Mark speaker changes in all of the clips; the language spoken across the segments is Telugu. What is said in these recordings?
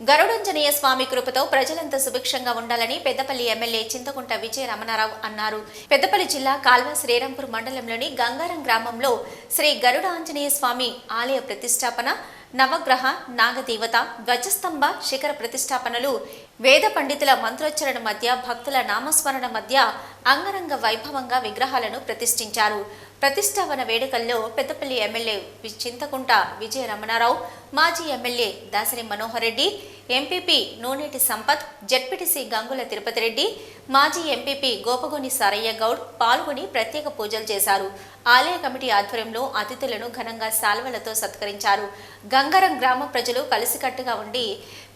Speaker 1: గరుడంజనేయ స్వామి కృపతో ప్రజలంతా సుభిక్షంగా ఉండాలని పెద్దపల్లి ఎమ్మెల్యే చింతకుంట విజయ రమణారావు అన్నారు. పెద్దపల్లి జిల్లా కాల్వ శ్రీరాంపూర్ మండలంలోని గంగారం గ్రామంలో శ్రీ గరుడ ఆంజనేయ స్వామి ఆలయ ప్రతిష్టాపన నవగ్రహ నాగదేవత ధ్వజస్తంభ శిఖర ప్రతిష్టాపనలు వేద పండితుల మంత్రోచ్చరణ మధ్య భక్తుల నామస్మరణ మధ్య అంగరంగ వైభవంగా విగ్రహాలను ప్రతిష్ఠించారు. ప్రతిష్టాపన వేడుకల్లో పెద్దపల్లి ఎమ్మెల్యే చింతకుంట విజయ రమణారావు మాజీ MLA Dasari Manohar Reddy MPP Nuneti Sampath ZPTC Gangula Tirupati Reddy మాజీ ఎంపీపీ గోపగోని సారయ్య గౌడ్ పాల్గొని ప్రత్యేక పూజలు చేశారు. ఆలయ కమిటీ ఆధ్వర్యంలో అతిథులను ఘనంగా శాల్వలతో సత్కరించారు. గంగరం గ్రామ ప్రజలు కలిసికట్టుగా ఉండి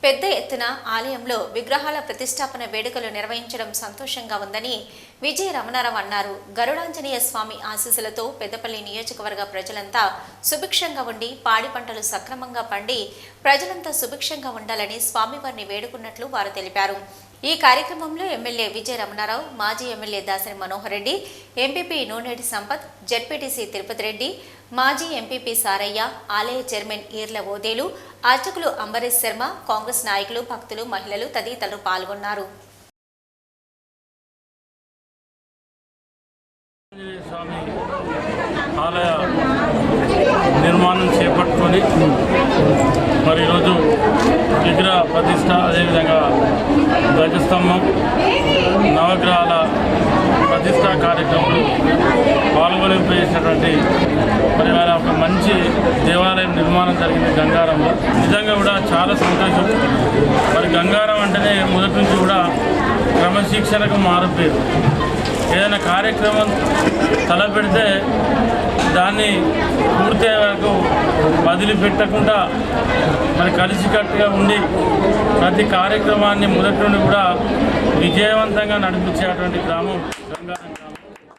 Speaker 1: పెద్ద ఎత్తున ఆలయంలో విగ్రహాల ప్రతిష్టాపన వేడుకలు నిర్వహించడం సంతోషంగా ఉందని విజయ రమణారావు అన్నారు. గరుడాంజనేయ స్వామి ఆశీస్సులతో పెద్దపల్లి నియోజకవర్గ ప్రజలంతా సుభిక్షంగా ఉండి పాడి పంటలు సక్రమంగా పండి ప్రజలంతా సుభిక్షంగా ఉండాలని స్వామివారిని వేడుకున్నట్లు వారు తెలిపారు. ఈ కార్యక్రమంలో ఎమ్మెల్యే విజయ రమణారావు మాజీ MLA Dasari Manohar Reddy MPP Nuneti Sampath ZPTC Tirupati Reddy మాజీ ఎంపీపీ సారయ్య ఆలయ చైర్మన్ ఈర్ల ఓదేలు అర్చకులు అంబరీష్ శర్మ కాంగ్రెస్ నాయకులు భక్తులు మహిళలు తదితరులు పాల్గొన్నారు.
Speaker 2: స్వామి ఆలయ నిర్మాణం చేపట్టుకొని మరి ఈరోజు విగ్రహ ప్రతిష్ట అదేవిధంగా ధ్వజస్తంభం నవగ్రహాల ప్రతిష్టా కార్యక్రమంలో పాల్గొనింపజేసినటువంటి మరి వారి ఒక మంచి దేవాలయం నిర్మాణం జరిగింది గంగారంలో నిజంగా కూడా చాలా సంతోషం. మరి గంగారం అంటేనే మొదటి నుంచి కూడా క్రమశిక్షణకు మారిపోయారు ఏదైనా కార్యక్రమం తలపెడితే దాన్ని పూర్తయ్యే వరకు వదిలిపెట్టకుండా మరి కలిసికట్టుగా ఉండి ప్రతి కార్యక్రమాన్ని మొదటి నుండి కూడా విజయవంతంగా నడిపించేటువంటి గ్రామం గంగారం